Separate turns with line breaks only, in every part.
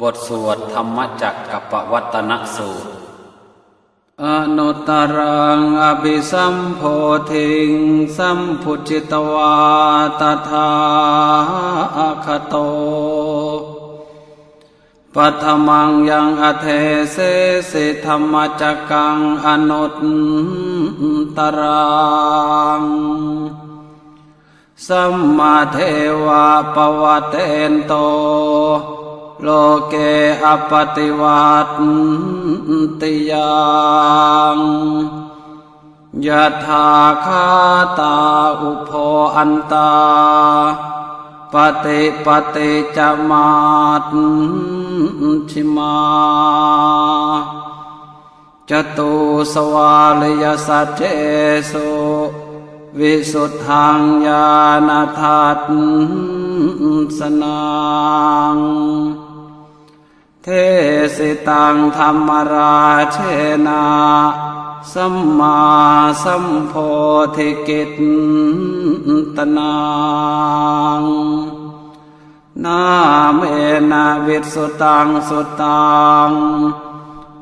บทสวดธรรมจักกับปวัตนสูตร อนุตตรังอภิสัมโพธิงสัมพุจิตวาตถาคโตปัทมังยังอเทเสสิธรรมจักกังอนุตตรังสัมมาเทวะปวัตเตนโต โลเกอปติวัตติยังยะถาคาตาอุโพอันตาปฏิปฏิจมาตชิมาจตุสวาลยสัจเจสุวิสุทธังญาณทัตสนัง เทสิตังธรรมราเชนาสัมมาสัมโพธิกิตตนังนาเมนะวิสุตังสุตัง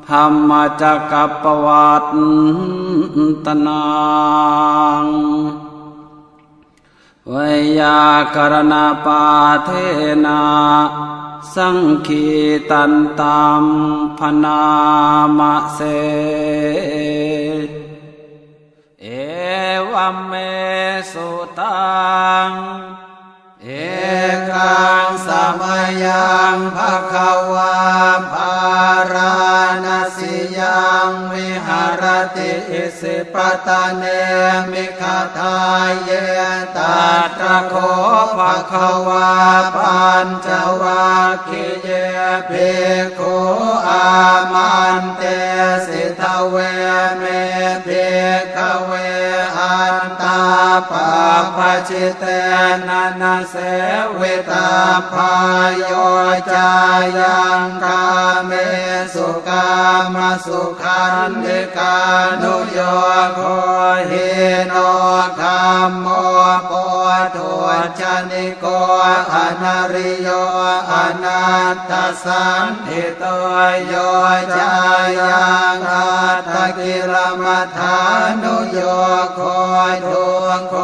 ธรรมจักกปวัตตนังวยากรณปาเทนา สังคีตันตามพนามะเส เอวัมเมสุตัง เอกังสมยังภะคะวาภาราณสิยังวิหารติอิสิปตะเนมิคาทายเยตัตระโคภะคะวาปัญจวัคคิเยภิกขุอามันเตสิทเวเมเตาปะปะชิเตนะนะเสวิตาพายโยจายังกาเมสุกามสุขันธิกานุโยโคหิโนคัมโมโปทุชนิโกอนาริโยอนัตตสันติโตโยจายังอัตตกิลมัฐานุโยโคทุง โค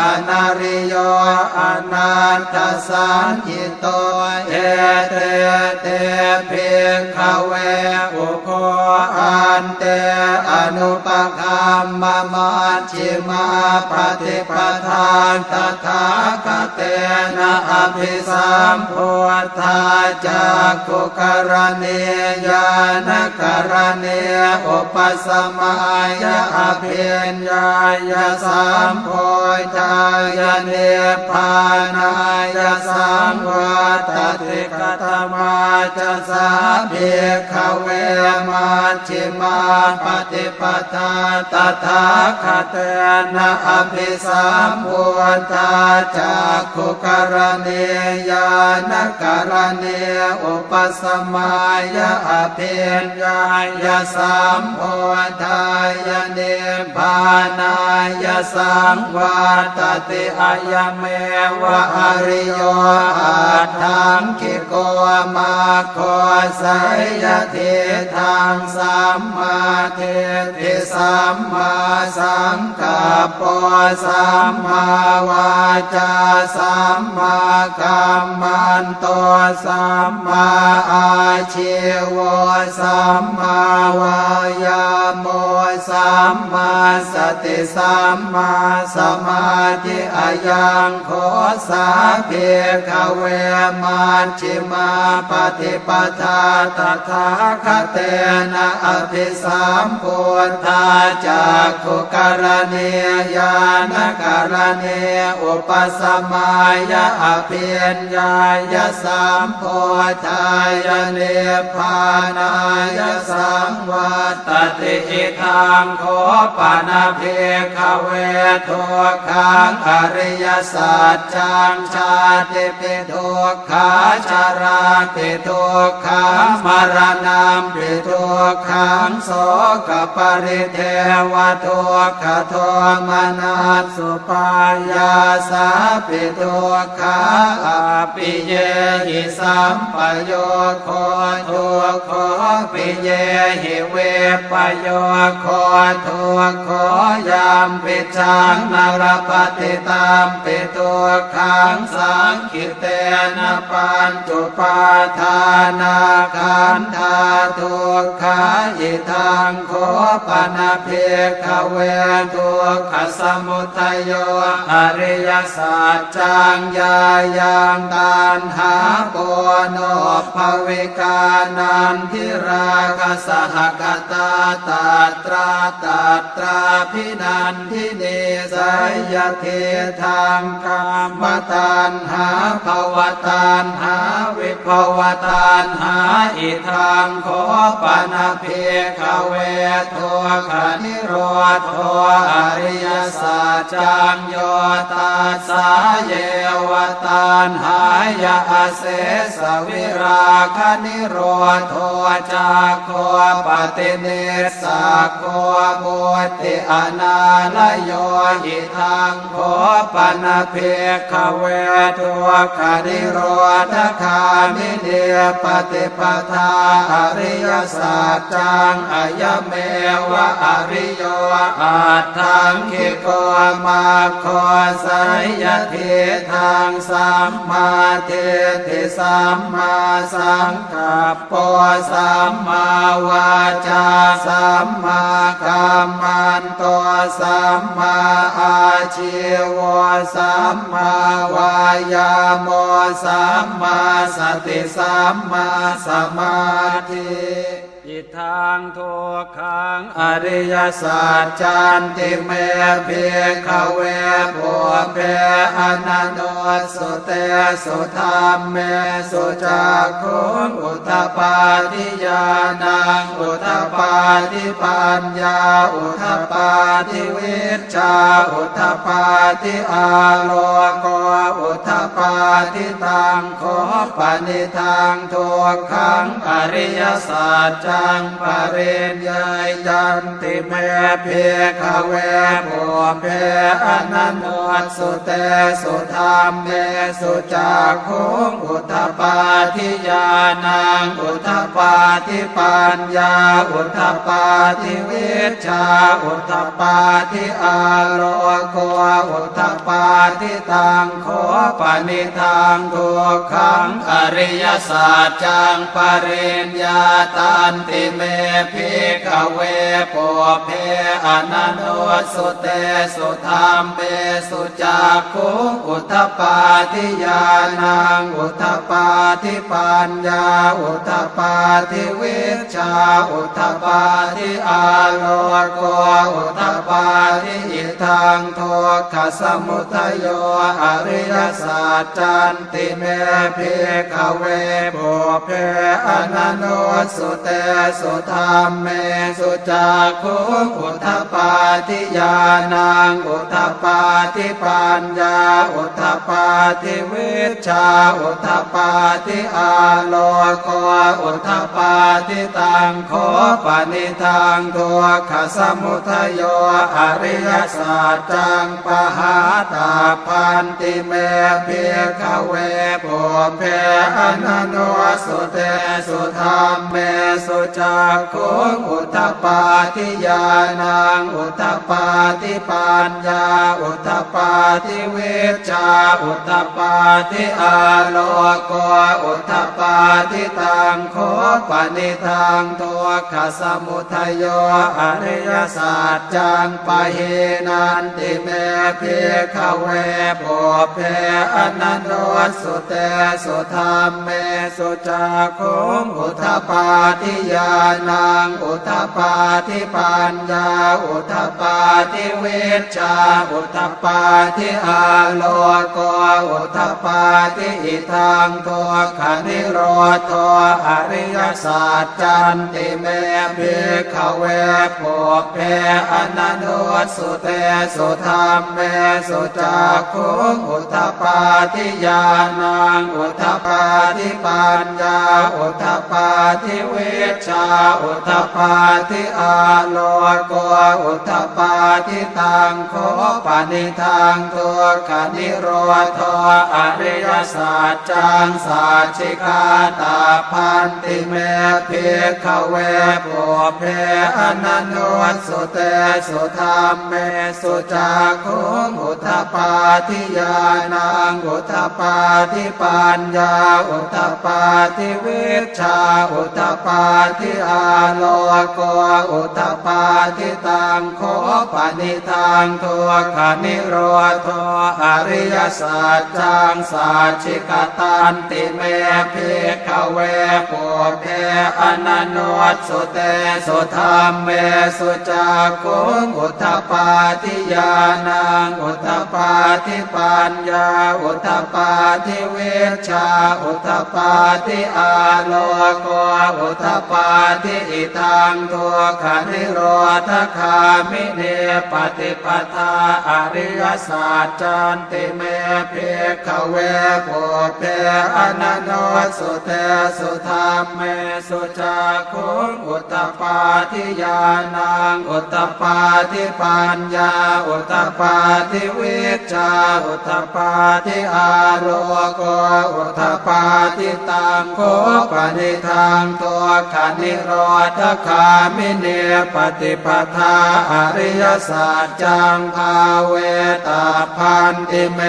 อนาริโยอนันตสันติโตเอเตเตภิกขเวอุโคอันเตอนุปคัมมะมัชชิมาปฏิปทานตถาคเตนะอภิสัมพุทธาจากขุกรณียานกรณีอุปสมัยอภิญญายสัมโพธายเนพานายสังวัตติกตมาจะสาภิกขเวมัชชิมาปฏิปทาตถาคเตนะอภิสัมพุทธาจากขุกรณียานกรณีอุปสมัยอภิญญายสัมโพธายเนพานายสังวัตติอายเมวะอริโยอาทังคิโกมาโคสยเททางสัมมาเทติสัมมาสังกัปสัมมาวาจาสัมมากัมมันโตสัมมาอาชีวสัมมาวายาโม สัมมาสติสัมมาสมาธิอายังโคสาเพขเวมันชิมาปฏิปทาตถาคเตนะอภิสัมพุทธาจากขุกรณียานกรณีอุปสมัยอภิญญายสัมโพธายเนพานายสังวัตติอิทังโคปนาเพขเวทุกขังอริยสัจจังชาติปิทุกขาชาราปิทุกขังมรณะปิทุกขังโสกปริเทวทุกขโทมนัสสุปายาสาปิทุกขาอปิเยหิสัมปโยโคทุกโคปิเยหิเวปโยโคทุกโคยามปิจังนรปฏิตามปิทุขังสังคิเตนะปัญจุปาทานาคันธาทุกขาอิทังโคปนาเพขเวทุกขสมุทัยโยอริยสัจจังยายังตานหาโปโนภวิกานันทิราคสหกตาตาตราตาตราพินันทิเนสยเททางกามตานหาภวตานหาวิภวตานหาอิทังขอปนาเพขเวทัวขานิโรธโทอริยสัจจังโยตาสาเยวตานหายาเสสวิราคนิโรธโทจากโคปฏิเนสาโคบุติอนาลโยหิทังโคปนเพขเวทัวขานิโรธคามิเนปฏิปทาอริยสัจจังอายเมวะอริโยอาทังคิโกมาโคสายเททางสัมมาเทติสัมมาสังกัปปสัมมาวาจาสัมมากรรมันโตสัมมาอาชีวสัมมาวายามสัมมาสติสัมมาสมาธิ ทังทุกขังอริยสัจจันติเมเพียขเวผัวเพอนันโดสุเตสุธรรมเมสุจักขุงอุตตปาทิยานังอุตตปาทิปัญญาอุตตปาทิวิชาอุตตปาทิอาโลโกอุตตปาทิตังโคปนิทังทุกขังอริยสัจจังังปเรนยายยันติเมเพขเวผัวเพอนันโนสุเตสุธรรมเมสุจักขุงอุทปาทิยานังอุทปาทิปัญญาอุทปาทิวิชาอุทปาทิอาโลโกอุทปาทิตังโคปนิทังทุกขังอริยสัจจังปเรนยาตันติเมพิกเวปเพอนันโนสุเตสุธรรมเมสุจักขุอุทปาทิยานังอุทปาทิปัญญาอุทปาทิวิชาอุทปาทิอาโลโกอุทปาทิอิทังโทขสมุทัยโยอริยสัจจันติเมพิกเวปุเพอนันโนสุเตสุธรรมเมสุจักขุอุทธปาทิยานังอุทธปาทิปัญญาอุทธปาทิวิชาอุทธปาทิอาโลโกอุทธปาทิตังโคปนิทังทุกขสมุทัยโยอริยสัจจังปหาตาพันติเมเพียขเวปุเพอนันโนสุเตสุธรรมเมสุจกขุงอุ ทปาทิยานังอุทปาทิปัญญาอุทปาทิเวชาอุทปาทิอาโลโกอุทปาทิตังโคปนิทังทุกขสมุทยโยอริยสัจจังปะเฮนันติเมเพขเวปเพอนันโนสุเตสุธรรมเมสุจักขุงอุทปาทิยานังอุทปาทิปัญญา อุทปาทิวิชชา อุทปาทิอาโลโกอุทปาทิอิทังทุกขนิโรโทอริยศาสัจจันติเมภิกขเวปุเพอนันโนสุเตสุธรรมเมสุจักขุอุทปาทิยานังอุทปาทิปัญญา อุทปาทิเวชชา อุทปาทิอาโลโกอุทปาทิตังโคปนิทางตัวขนิโรธอริยสัจจังสัจฉิกาตาพันติเมภิกขเวปุเพอนันโนสุเตสุธรรมเมสุจักขุงอุทปาทิยานังอุทปาทิปัญญาอุทปาทิวิชาอุทปาทิอาโลโกอุทธปาทิตังโคปนิทางทัวขนิโรธอริยสัจจังสัจฉิกตันติเมภิกขเวปุเพอนันโนสุเตสุธรรมเมสุจักขุงอุทปาทิยานังอุทปาทิปัญญาอุทปาทิเวชาอุทปาทิอาโลโกอุทปาทิอิทังตัวขันิโรธคามิเนปฏิปทาอริยสัจจันติเมภิกขเวปุเพอนันโนสุเตสุธรรมเมสุจักขุงอุตตปาทิยานังอุตตปาทิปัญญาอุตตปาทิวิชชาอุตตปาทิอาโรโกอุตตปาทิตังโคปนิทางตัวขันนิโรธคามิเนปฏิปทาอริยสัจจังภาเวตาพันติเม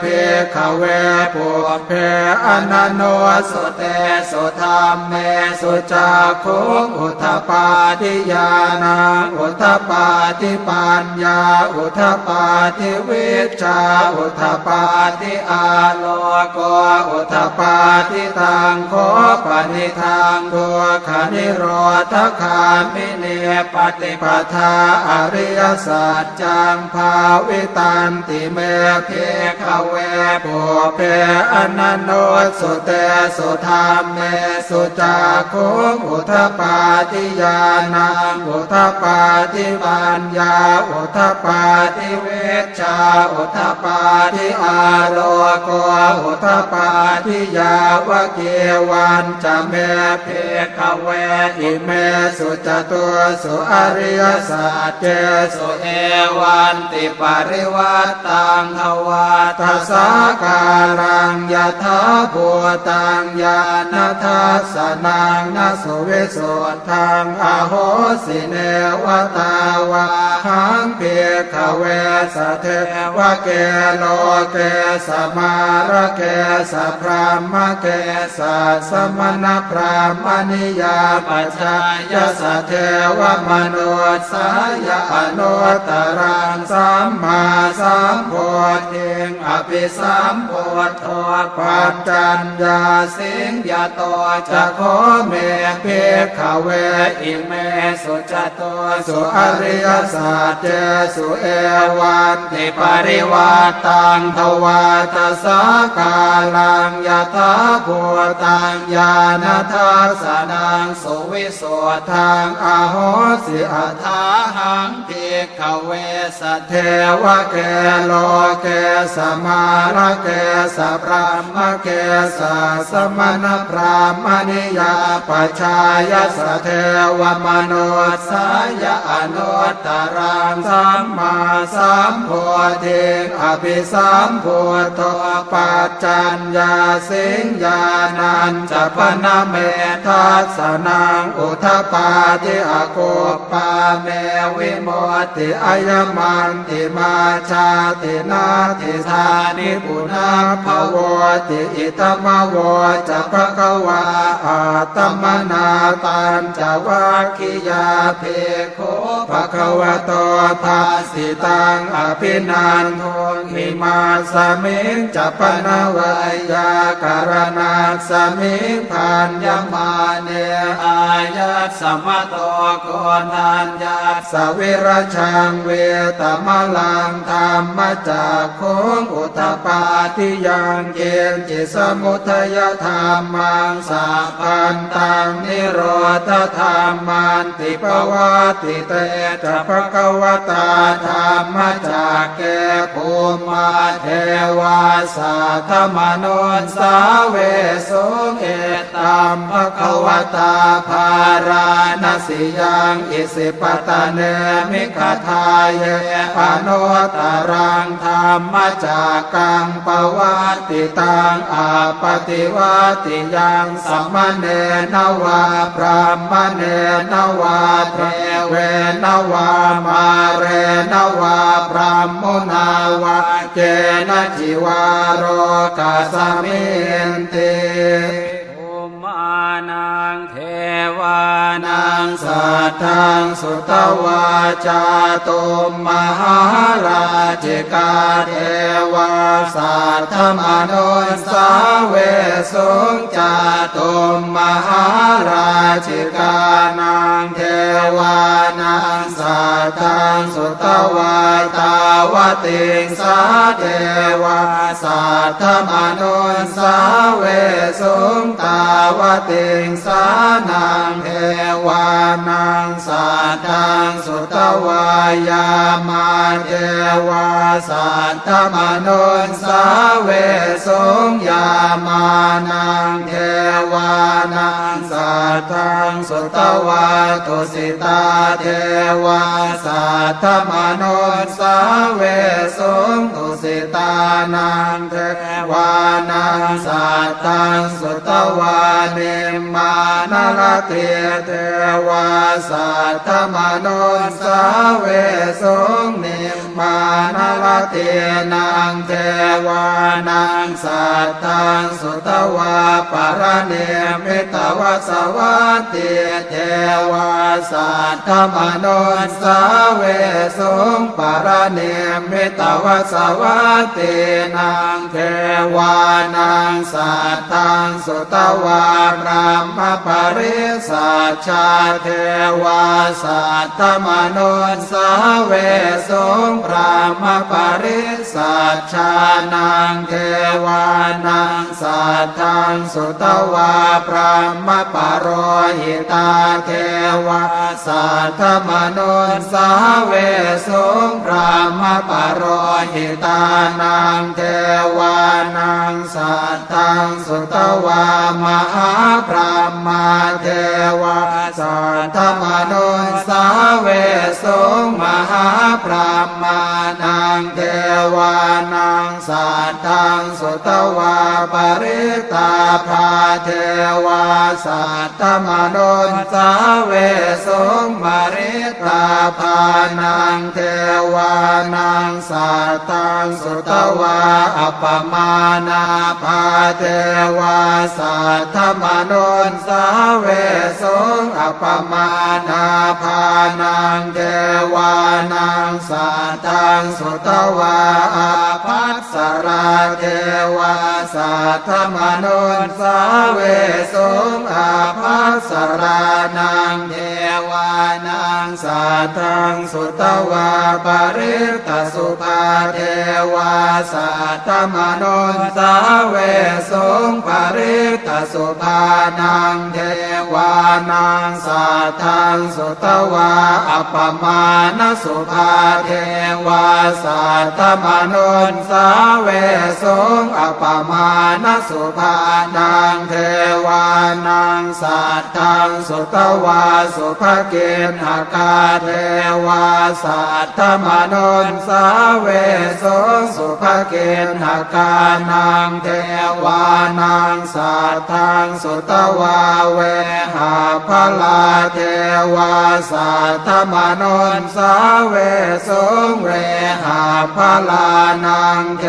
ภิกขเวปุเพอนันโนสุเตสุธรรมเมสุจักขุงอุทปาทิยานังอุทปาทิปัญญาอุทปาทิวิชชาอุทปาทิอาโลโกอุทปาทิตังโคปนิทางตัวขนิโรธคามิเนปฏิปทาอริยสัจจังภาวิตันติเมเพขเวปุเพอนันโนสุเตสุธรรมเมสุจักขุงอุทปาทิยานังอุทปาทิปัญญาอุทปาทิเวชาอุทปาทิอาโลโกอุทปาทิยาวะเกวันจะเมเพขเวอิเมสุจตุสุอริยสัจเจสุเอวันติปริวัตตังทวาทัสสาการังยถาภูตังญาณทัสสนังนสุวิสุทธังอโหสิเนวตาวาหังเพียขเวสเทวะเกโลเกสมาระเกสพรามเกสสมณพรามณิยาปัจจายสเทวมโนสายอนุตรังสัมมาสัมโพธิงอภิสัมโพธปัจจัญญาสิงยโตจะโคเมเพขเวอิเมสุจโตสุอริยสัจเจสุเอวันติปริวัตตังทวาตสากาลังยถาภูตังญาณทัสนังสุวิสุทธังอโหสิอัฏฐาหังเพีขเวสเทวะเกโลเกสมาระเกสพรามเกสสมณพรามณิยาปชายสเทวมโนสายอนุตตรังสัมมาสัมโพธิอภิสัมโพธปัจจัญญาสิงญานันจะปนเมทัสสนังอุทปาทิอโกปาเมวิโมติอายมันติมาชาตินาติธานิปุนาภวติอิตมวจะภะคะวาอาตมนาตันจวาคิยาเพโคภะคะวะโตภาสิตังอภินันโทนิมาสมิงจะปนวายาการนาสมิงพันยมาเนอายัสสมะโตโกนัญญาสวิรชังเวตมลังธรรมจากโคงอุตปาทิยังเยนจิสมุทยธรรมังสาพันตังนิโรธธรรมันติปวัติเตจะภะควตาธรรมจากแก่ภูมิมาเทวาสาธมโนนสาเวสุเอตัมภะควตาภาราณสิยังอิสิปตะเนมิขทายปโนตารังธรรมจากกังปวัติตังอาปฏิวัติยังสัมมเนนวาพรหมเนนวาเทเวนวามาเรนวาพรหมุนาวาเจนะจิวาโรกัสมินติ
ภูมานา นั
นางสัทธังสุตวาจาตุมมหาราชิกาเทวาสัทธมนุนสาเวสุงจาตุมมหาราชิกานางเทวานางสัทธังสุตวาตาวติงสาเทวาสัทธมนุนสาเวสุงตาวติงสานางเทวานางสัทธังสุตวายามาเทวาสัทธมนุนสาเวสงยามานางเทวานางสัทธังสุตวาตุสิตาเทวาสัทธมนุนสาเวสงตุสิตานางเทวานางสัทธังสุตวาเนมานรเทเทวาสัทธมนุนสาเวสุงนิมมานรเทนางเทวานางสัทธังสุตวาปรเนมิตวสวัตติเทวาสัทธมนุนสาเวสุงปรเนมิตวสวัตตินางเทวานางสัทธังสุตวาพรหมปริสัชชาเทวาสัทธมนุนสาเวสุงพรหมปริสัชชานางเทวานางสัทธังสุตวาพรหมปรหิตาเทวาสัทธมนุนสาเวสุงพรหมปรหิตานางเทวานางสัทธังสุตวามหาพรหมาเทวาสัทธมนุนสาเวสุงมหาพรหมานางเทวานางสัทธังสุตวาปริตาภาเทวาสัทธมนุนสาเวสุงมริตาภานางเทวานางสัทธังสุตวาอัปมานาภาเทวาสัทธมนุนสาเวสุงอัปมานาภานางเทวานางสัทธังสุตวาอาภัสสราเทวาสัทธมนุนสาเวสุงอาภัสสรานางเทวานางสัทธังสุตวาปริตสุภาเทวาสัทธมนุนสาเวสุงปริต สุภานางเทวานางสัทธังสุตวาอัปมาณสุภาเทวาสัทธมนุนสาเวสุงอัปมาณสุภานางเทวานางสัทธังสุตวาสุภเกณหกาเทวาสัทธมนุนสาเวสุงสุภเกณหกานางเทวานางสัทธังสุตวาเวหาพลาเทวาสัทธมนนสาเวสงเวหาพลานางเท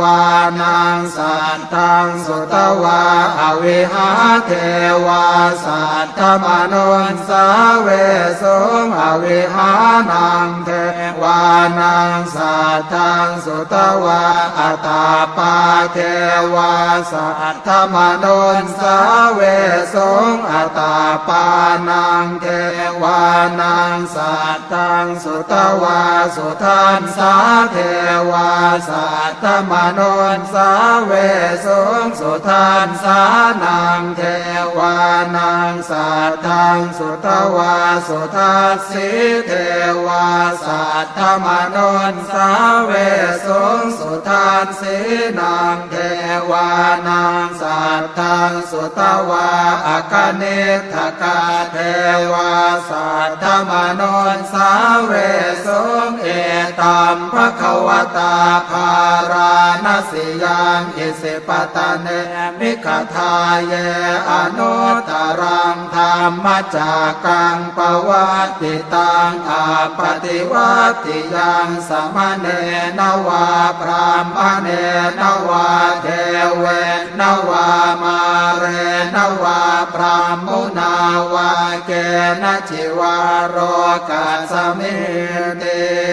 วานางสัทังสุตวาอวิหาเทวาสัทธมนนสาเวสงอวิหานางเทวานางสัทังสุตวาอัตตาปาเทวาสัทธมนนสาเวสงอัตาปานังเทวานังสัตตังสุตวาสุทันสาเทวาสัตตมนนสาเวสงสุทันสานังเทวานังสัตตังสุตวาสุทัสสิเทวาสัตตมนนสาเวสง ทันสีนังเทวานังสัตตังสุตวาอากเนทกาเทวาสัตตมโนนสาวเวสุงเอตัมภะควตาภาราณสิยังอิสิปตะเนมิขทาเยอนุตรังธรรมจากกังปวัตติตังอาปฏิวัติยังสมเนนวาพรามเนนวาเทเวนวามาเรนวาพรามมุนาวาเกนจิวาโรกัสมิติ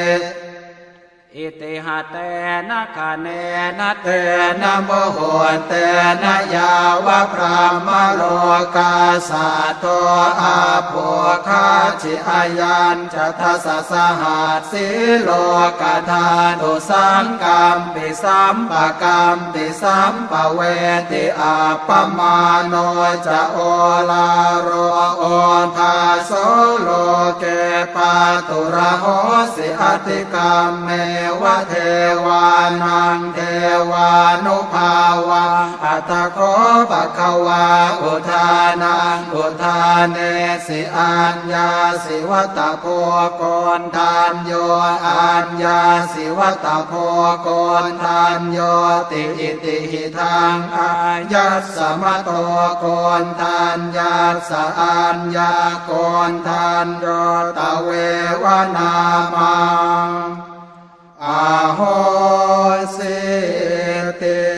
อิติหะเตนะคะเนนะเต
นะโมโหเตนะยาวะพรามโลกาสาโตอาโภคาชิอายันจะทัสสะหัสสิโลกธาตุสังกัมปิสัมปะกัมปิสัมปะเวติอาปมาโนจะโอลาโรโอทาโสโลเกปาตุระโหสิอติกรรมเมวะเทวานังเทวานุภาวังอัตโคปะคะวาอุทานังอุทานเนสิอัญญาสิวัตโพโกนทานโยอัญญาสิวัตโพโกนทานโยติอิติหิทางอายัสสมะโตโกนทานยาสะอัญญาโกนทานโยตะเววนามัง โหสิติ